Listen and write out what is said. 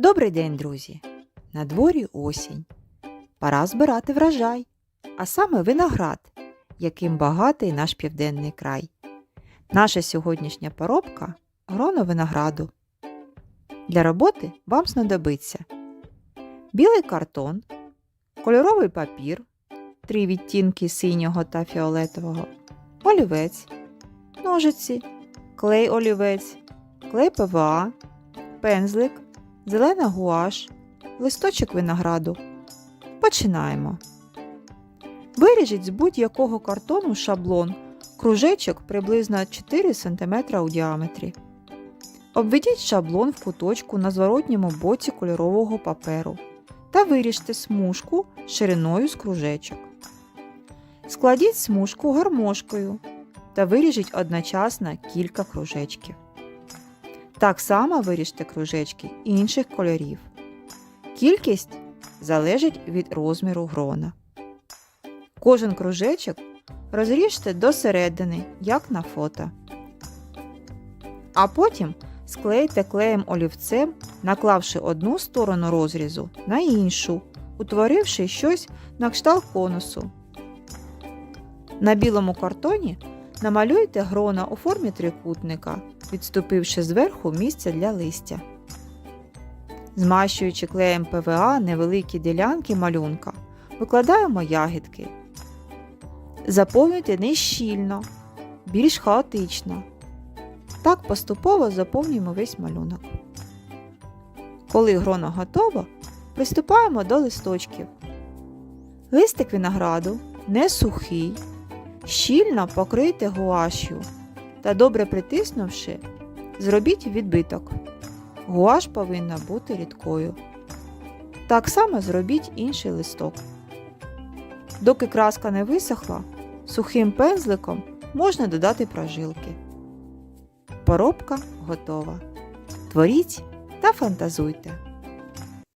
Добрий день, друзі! На дворі осінь. Пора збирати врожай, а саме виноград, яким багатий наш південний край. Наша сьогоднішня поробка гроно винограду. Для роботи вам знадобиться білий картон, кольоровий папір, три відтінки синього та фіолетового, олівець, ножиці, клей олівець, клей ПВА, пензлик, зелена гуаш, листочок винограду. Починаємо. Виріжіть з будь-якого картону шаблон, кружечок приблизно 4 см у діаметрі. Обведіть шаблон в куточку на зворотньому боці кольорового паперу та виріжте смужку шириною з кружечок. Складіть смужку гармошкою та виріжіть одночасно кілька кружечків. Так само виріжте кружечки інших кольорів. Кількість залежить від розміру грона. Кожен кружечок розріжте до середини, як на фото. А потім склейте клеєм олівцем, наклавши одну сторону розрізу на іншу, утворивши щось на кшталт конусу. На білому картоні намалюйте грона у формі трикутника, відступивши зверху місце для листя. Змащуючи клеєм ПВА невеликі ділянки малюнка, викладаємо ягідки. Заповнюйте не щільно, більш хаотично. Так поступово заповнюємо весь малюнок. Коли гроно готово, приступаємо до листочків. Листик винограду не сухий, щільно покрийте гуашю та добре притиснувши, зробіть відбиток. Гуаш повинна бути рідкою. Так само зробіть інший листок. Доки краска не висохла, сухим пензликом можна додати прожилки. Поробка готова. Творіть та фантазуйте.